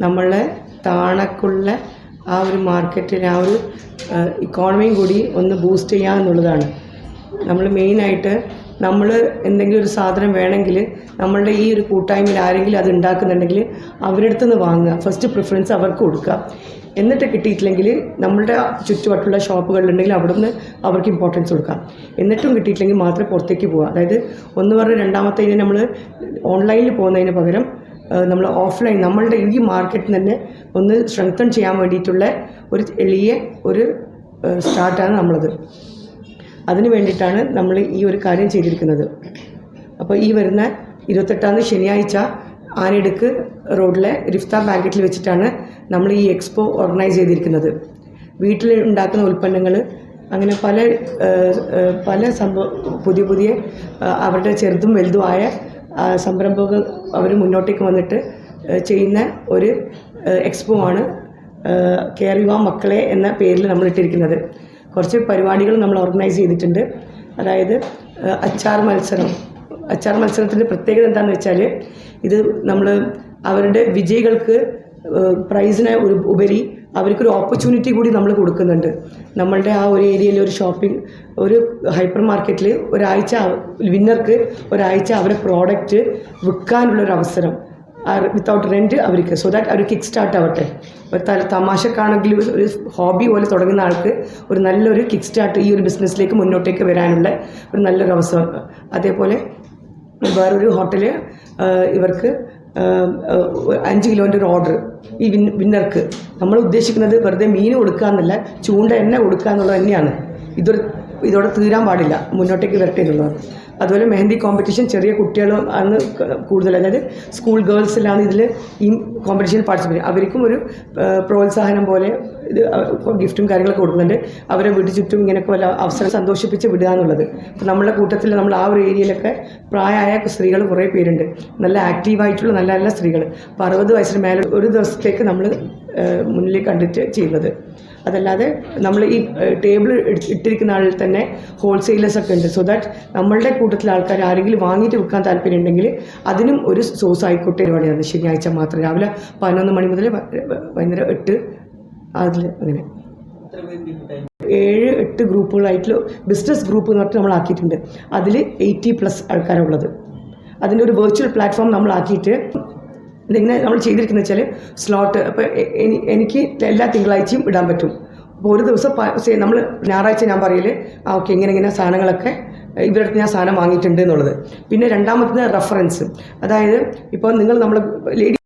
നമ്മളെ താണക്കുള്ള ആ ഒരു മാർക്കറ്റിൽ ആ ഒരു ഇക്കോണമിയും കൂടി ഒന്ന് ബൂസ്റ്റ് ചെയ്യുക എന്നുള്ളതാണ്. നമ്മൾ മെയിനായിട്ട് നമ്മൾ എന്തെങ്കിലും ഒരു സാധനം വേണമെങ്കിൽ നമ്മളുടെ ഈ ഒരു കൂട്ടായ്മയിൽ ആരെങ്കിലും അത് ഉണ്ടാക്കുന്നുണ്ടെങ്കിൽ അവരുടെ നിന്ന് വാങ്ങുക. ഫസ്റ്റ് പ്രിഫറൻസ് അവർക്ക് കൊടുക്കുക. എന്നിട്ട് കിട്ടിയിട്ടില്ലെങ്കിൽ നമ്മളുടെ ചുറ്റുവട്ടുള്ള ഷോപ്പുകളിലുണ്ടെങ്കിൽ അവിടെ നിന്ന് അവർക്ക് ഇമ്പോർട്ടൻസ് കൊടുക്കാം. എന്നിട്ടും കിട്ടിയിട്ടില്ലെങ്കിൽ മാത്രമേ പുറത്തേക്ക് പോവുക. അതായത് ഒന്ന് പറഞ്ഞ് രണ്ടാമത്തെ നമ്മൾ ഓൺലൈനിൽ പോകുന്നതിന് പകരം നമ്മൾ ഓഫ്ലൈൻ നമ്മളുടെ ഈ മാർക്കറ്റിൽ തന്നെ ഒന്ന് സ്ട്രെങ്തൺ ചെയ്യാൻ വേണ്ടിയിട്ടുള്ള ഒരു എളിയ ഒരു സ്റ്റാർട്ടാണ് നമ്മളത്. അതിന് വേണ്ടിയിട്ടാണ് നമ്മൾ ഈ ഒരു കാര്യം ചെയ്തിരിക്കുന്നത്. അപ്പോൾ ഈ വരുന്ന ഇരുപത്തെട്ടാം തീയതി ശനിയാഴ്ച ആനയിടുക്ക് റോഡിലെ റിഫ്ത ബാങ്കറ്റിൽ വെച്ചിട്ടാണ് നമ്മൾ ഈ എക്സ്പോ ഓർഗനൈസ് ചെയ്തിരിക്കുന്നത്. വീട്ടിൽ ഉണ്ടാക്കുന്ന ഉൽപ്പന്നങ്ങൾ അങ്ങനെ പല പല സംഭവ പുതിയ പുതിയ അവരുടെ ചെറുതും വലുതുമായ സംരംഭങ്ങൾ അവർ മുന്നോട്ടേക്ക് വന്നിട്ട് ചെയ്യുന്ന ഒരു എക്സ്പോ ആണ് കെയർ മക്കളെ എന്ന പേരിൽ നമ്മൾ ഇട്ടിരിക്കുന്നത്. കുറച്ച് പരിപാടികൾ നമ്മൾ ഓർഗനൈസ് ചെയ്തിട്ടുണ്ട്. അതായത് അച്ചാർ മത്സരം. അച്ചാർ മത്സരത്തിന്റെ പ്രത്യേകത എന്താണെന്ന് വെച്ചാൽ ഇത് നമ്മൾ അവരുടെ വിജയികൾക്ക് പ്രൈസിനെ ഉപരി അവർക്കൊരു ഓപ്പർച്യൂണിറ്റി കൂടി നമ്മൾ കൊടുക്കുന്നുണ്ട്. നമ്മളുടെ ആ ഒരു ഏരിയയിൽ ഒരു ഷോപ്പിംഗ് ഒരു ഹൈപ്പർ മാർക്കറ്റിൽ ഒരാഴ്ച വിന്നർക്ക് ഒരാഴ്ച അവരുടെ പ്രോഡക്റ്റ് വിൽക്കാനുള്ള ഒരു അവസരം വിത്തൗട്ട് റെന്റ് അവർക്ക്. സോ ദാറ്റ് അവർ കിക്ക് സ്റ്റാർട്ട് ആവട്ടെ. ഒരു തല തമാശക്കാണെങ്കിൽ ഒരു ഹോബി പോലെ തുടങ്ങുന്ന ആൾക്ക് ഒരു നല്ലൊരു കിക്ക് സ്റ്റാർട്ട് ഈ ഒരു ബിസിനസ്സിലേക്ക് മുന്നോട്ടേക്ക് വരാനുള്ള ഒരു നല്ലൊരു അവസരം. അതേപോലെ വേറൊരു ഹോട്ടൽ ഇവർക്ക് അഞ്ച് കിലോന്റെ ഒരു ഓർഡർ ഈ വിൻ വിന്നർക്ക്. നമ്മൾ ഉദ്ദേശിക്കുന്നത് വെറുതെ മീൻ കൊടുക്കുക എന്നല്ല ചൂണ്ട എണ്ണ കൊടുക്കുക എന്നുള്ളത് തന്നെയാണ്. ഇതൊരു ഇതോടെ തീരാൻ പാടില്ല. മുന്നോട്ടേക്ക് വരട്ടെ അതുപോലെ മെഹന്തി കോമ്പറ്റീഷൻ ചെറിയ കുട്ടികളും അന്ന് കൂടുതൽ അതായത് സ്കൂൾ ഗേൾസിലാണ് ഇതിൽ ഈ കോമ്പറ്റീഷനിൽ പാർട്ടിസിപ്പേറ്റ് അവർക്കും ഒരു പ്രോത്സാഹനം പോലെ ഇത് ഗിഫ്റ്റും കാര്യങ്ങളൊക്കെ കൊടുക്കുന്നുണ്ട്. അവരെ വീട്ടിൽ ചുറ്റും ഇങ്ങനെയൊക്കെ വല്ല അവസരം സന്തോഷിപ്പിച്ച് വിടുക എന്നുള്ളത്. അപ്പോൾ നമ്മളെ കൂട്ടത്തിൽ നമ്മൾ ആ ഒരു ഏരിയയിലൊക്കെ പ്രായമായ സ്ത്രീകൾ കുറേ പേരുണ്ട്. നല്ല ആക്റ്റീവായിട്ടുള്ള നല്ല നല്ല സ്ത്രീകൾ. അപ്പോൾ അറുപത് വയസ്സിന് മേലെ ഒരു ദിവസത്തേക്ക് നമ്മൾ മുന്നിലേക്ക് കണ്ടിട്ട് ചെയ്യുന്നത്. അതല്ലാതെ നമ്മൾ ഈ ടേബിൾ ഇട്ടിരിക്കുന്ന ആളിൽ തന്നെ ഹോൾസെയിലേഴ്സ് ഒക്കെ ഉണ്ട്. സോ ദാറ്റ് നമ്മളുടെ കൂട്ടത്തിലെ ആൾക്കാർ ആരെങ്കിലും വാങ്ങിയിട്ട് വിൽക്കാൻ താല്പര്യം ഉണ്ടെങ്കിൽ അതിനും ഒരു സോഴ്സ് ആയിക്കോട്ടെ പരിപാടിയാണ്. ശനിയാഴ്ച മാത്രം. രാവിലെ പതിനൊന്ന് മണി മുതൽ വൈകുന്നേരം എട്ട് അതിൽ അങ്ങനെ. ഏഴ് എട്ട് ഗ്രൂപ്പുകളായിട്ടുള്ള ബിസിനസ് ഗ്രൂപ്പ് എന്ന് പറഞ്ഞിട്ട് നമ്മൾ ആക്കിയിട്ടുണ്ട്. അതിൽ എയ്റ്റി പ്ലസ് ആൾക്കാരുള്ളത് അതിന്റെ ഒരു വെർച്വൽ പ്ലാറ്റ്ഫോം നമ്മൾ ആക്കിയിട്ട് ഇതിങ്ങനെ നമ്മൾ ചെയ്തിരിക്കുന്നത് വെച്ചാൽ സ്ലോട്ട് അപ്പോൾ എനിക്ക് എല്ലാ തിങ്കളാഴ്ചയും ഇടാൻ പറ്റും. അപ്പോൾ ഒരു ദിവസം നമ്മൾ ഞായറാഴ്ച ഞാൻ പറയൽ ആ ഓക്കെ ഇങ്ങനെ ഇങ്ങനെ സാധനങ്ങളൊക്കെ ഇവരുടെ അടുത്ത് ഞാൻ സാധനം വാങ്ങിയിട്ടുണ്ട് എന്നുള്ളത്. പിന്നെ രണ്ടാമത്തെ റെഫറൻസ് അതായത് ഇപ്പോൾ നിങ്ങൾ നമ്മൾ ലേഡി